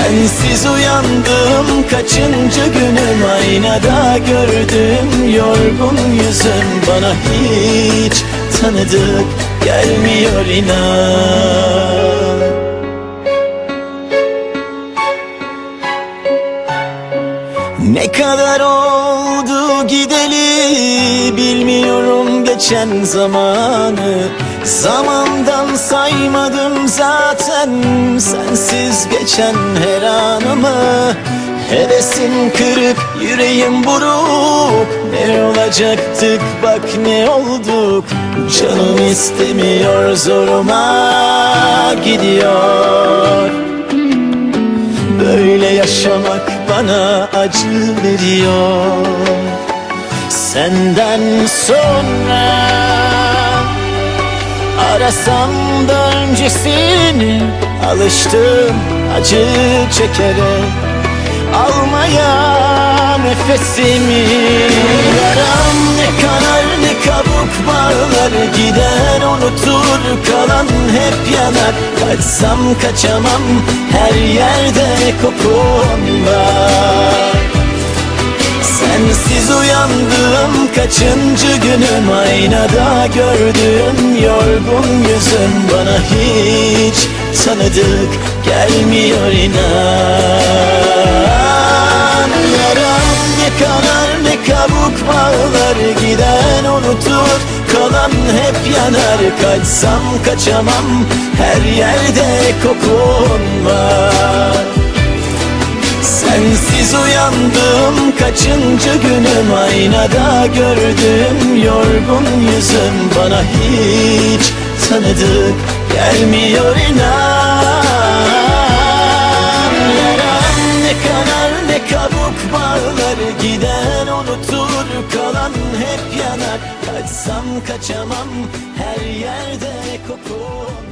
Sensiz uyandım kaçıncı günüm? Aynada gördüm yorgun yüzüm. Bana hiç tanıdık gelmiyor inan Ne kadar oldu gideli bilmiyorum geçen zamanı. Zamandan saymadım zaten sensiz geçen her anımı. Hevesim kırık yüreğim buruk. Ne olacaktık? Bak ne olduk. Canım istemiyor zoruma gidiyor. Böyle yaşamak bana acı veriyor. Senden sonra Arasam da öncesini Alıştım acı çekerek Almaya nefesimi Yaram ne kanar kabuk bağlar Giden unutur kalan hep yanar. Kaçsam kaçamam her yerde kokun Sensiz uyandım kaçıncı günüm? Aynada gördüğüm yorgun yüzüm Bana hiç tanıdık gelmiyor inan. Yaram ne kanar ne kabuk bağlar kalan hep yanar Kaçsam kaçamam her yerde kokun var. Sensiz uyandım kaçıncı günüm Aynada gördüm yorgun yüzüm Bana hiç tanıdık gelmiyor inan. Yaram ne kanar ne kabuk bağlar Giden unutur Kaçsam kaçamam her yerde kokun